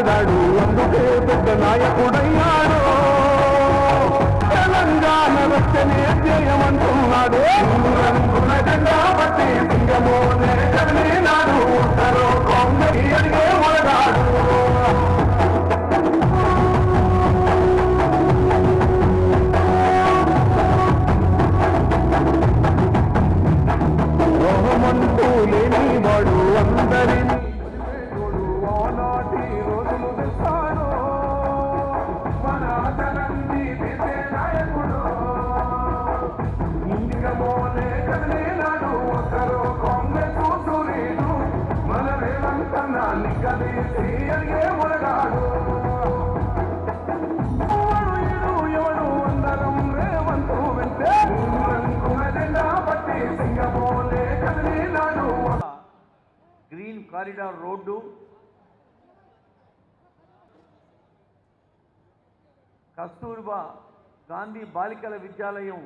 కొట్టాడాడు అందుకే పెద్ద నాయకుడయ్యాడు. తెలంగాణ రక్షణే జయమంటున్నాడు రంగుల జెండా ఉత్తరో అడిగే లేని వాడు కారిడార్ రోడ్డు. కస్తూర్బా గాంధీ బాలికల విద్యాలయం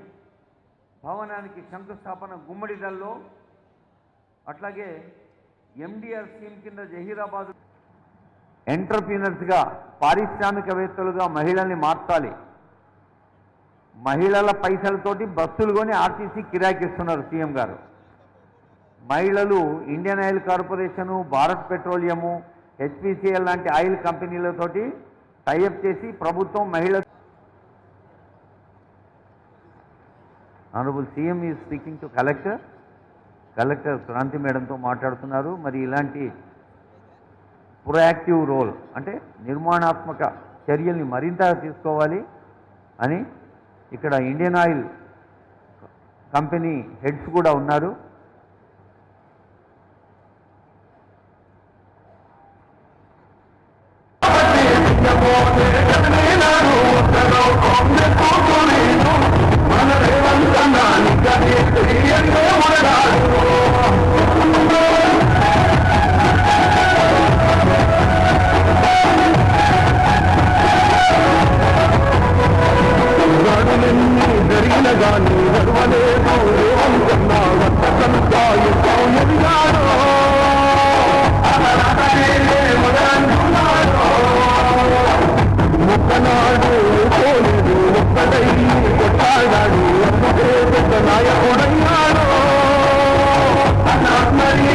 భవనానికి శంకుస్థాపన గుమ్మడిదల్లో. అట్లాగే ఎండిఆర్ స్కీమ్ కింద జహీరాబాద్ ఎంటర్ప్రీనర్స్గా పారిశ్రామికవేత్తలుగా మహిళల్ని మార్చాలి. మహిళల పైసలతోటి బస్సులు కొని ఆర్టీసీ కిరాయికిస్తున్నారు సీఎం గారు. మహిళలు Indian oil corporation Bharat petroleum HPCL లాంటి ఆయిల్ కంపెనీలతోటి టైఅప్ చేసి ప్రభుత్వం మహిళ honourable CM is speaking to collector collector Kranti మేడంతో మాట్లాడుతున్నారు. మరి ఇలాంటి ప్రొయాక్టివ్ రోల్ అంటే నిర్మాణాత్మక చర్యల్ని మరింత తీసుకోవాలి అని ఇక్కడ ఇండియన్ ఆయిల్ కంపెనీ హెడ్స్ కూడా ఉన్నారు. జరిగిన గాని నడవలేదు అనుకున్నా వద్దకంతా ఎంతో ఎదిగాడు ముక్కనాడు పోలేదు ఒక్కడై కొట్టాడాడు అందుకే పెద్ద నాయకుడయ్యాడు మరి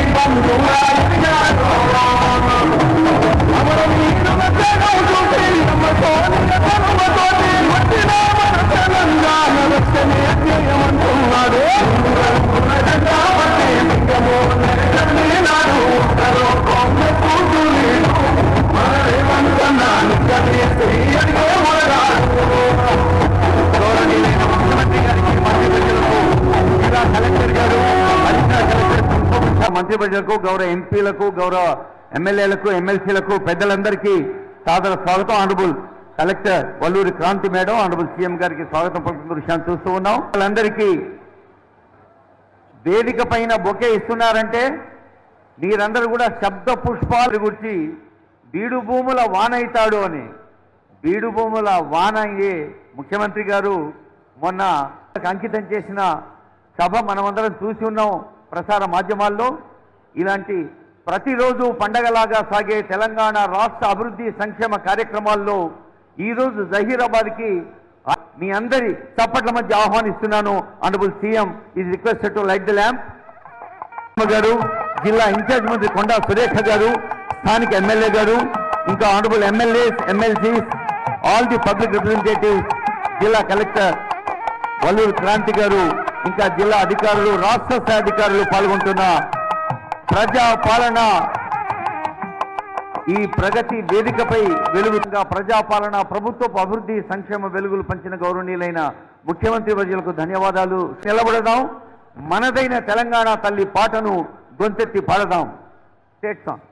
కలెక్టర్ ప్రజలకు గౌరవ ఎంపీలకు గౌరవ ఎమ్మెల్యేలకు ఎమ్మెల్సీలకు పెద్దలందరికీ సాదర స్వాగతం. Honourable collector Valluri Kranti madam honourable CM గారికి స్వాగతం పలుకుతున్న విషయాన్ని చూస్తూ ఉన్నాం. వాళ్ళందరికీ వేదిక పైన బొకే ఇస్తున్నారంటే మీరందరూ కూడా శబ్ద పుష్పాలు గురించి బీడు భూముల వానైతాడు అని. బీడు భూముల వాన అయ్యే ముఖ్యమంత్రి గారు మొన్న అంకితం చేసిన సభ మనమందరం చూసి ఉన్నాం ప్రసార మాధ్యమాల్లో. ఇలాంటి ప్రతిరోజు పండగలాగా సాగే తెలంగాణ రాష్ట్ర అభివృద్ధి సంక్షేమ కార్యక్రమాల్లో ఈరోజు జహీరాబాద్కి మీ అందరి చప్పట్ల మధ్య ఆహ్వానిస్తున్నాను. Honourable CM is requested to light the lamp గారు జిల్లా ఇన్ఛార్జ్ మంత్రి కొండా సురేఖ గారు స్థానిక ఎమ్మెల్యే గారు ఇంకా honourable MLAs MLCs all the public representatives జిల్లా కలెక్టర్ వల్లూరు క్రాంతి గారు ఇంకా జిల్లా అధికారులు రాష్ట్ర స్థాయి అధికారులు పాల్గొంటున్న ప్రజా పాలన ఈ ప్రగతి వేదికపై వెలుగుగా ప్రజాపాలన ప్రభుత్వపు అభివృద్ధి సంక్షేమ వెలుగులు పంచిన గౌరవనీయులైన ముఖ్యమంత్రి ప్రజలకు ధన్యవాదాలు. నిలబడదాం. మనదైన తెలంగాణ తల్లి పాటను గొంతెత్తి పాడదాం. State song.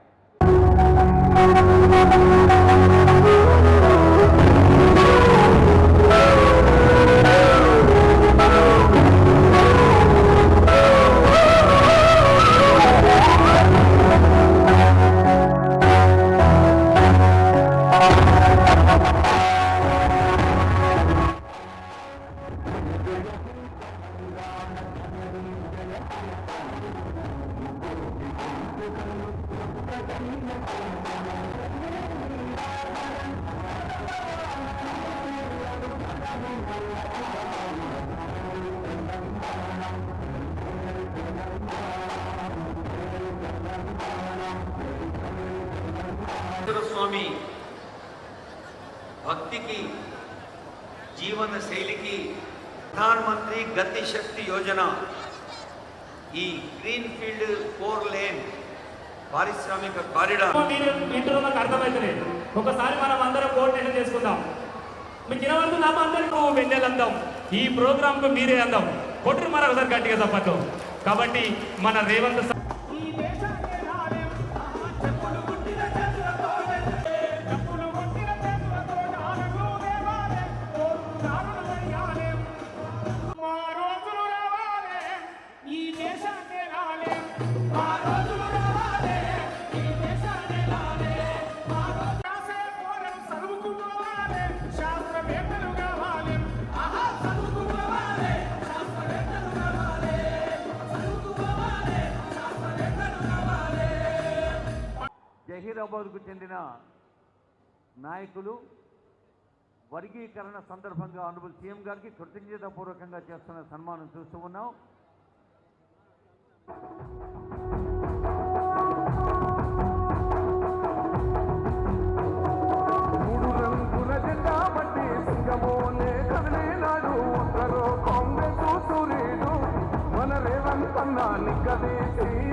स्वामी भक्ति की जीवन शैली की प्रधानमंत्री गतिशक्ति योजना ఈ గ్రీన్ ఫీల్డ్ ఫోర్ లేన్ పారిశ్రామిక కారిడార్. వింటున్న నాకు అర్థమవుతలేదు ఒకసారి మనం అందరం కోఆర్డినేషన్ చేసుకుందాం. మీకు వినవద్దు అందరికీ? వెన్నెలందాం ఈ ప్రోగ్రాంకు మీరే అందాం. కొట్టురు మరొకసారి గట్టిగా తప్పట్లు కాబట్టి మన రేవంత్ హైదరాబాద్కు చెందిన నాయకులు వర్గీకరణ సందర్భంగా అనుభవ సీఎం గారికి కృతజ్ఞతాపూర్వకంగా చేస్తున్న సన్మానం చూస్తూ ఉన్నాం. మూడు రంగుల జెండా బట్టి సింగమోలే కదిలేనాడు ఒక్కరో కాంగ్రెస్ సూర్యుడు మన రేవంత్ అన్న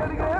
అడిగే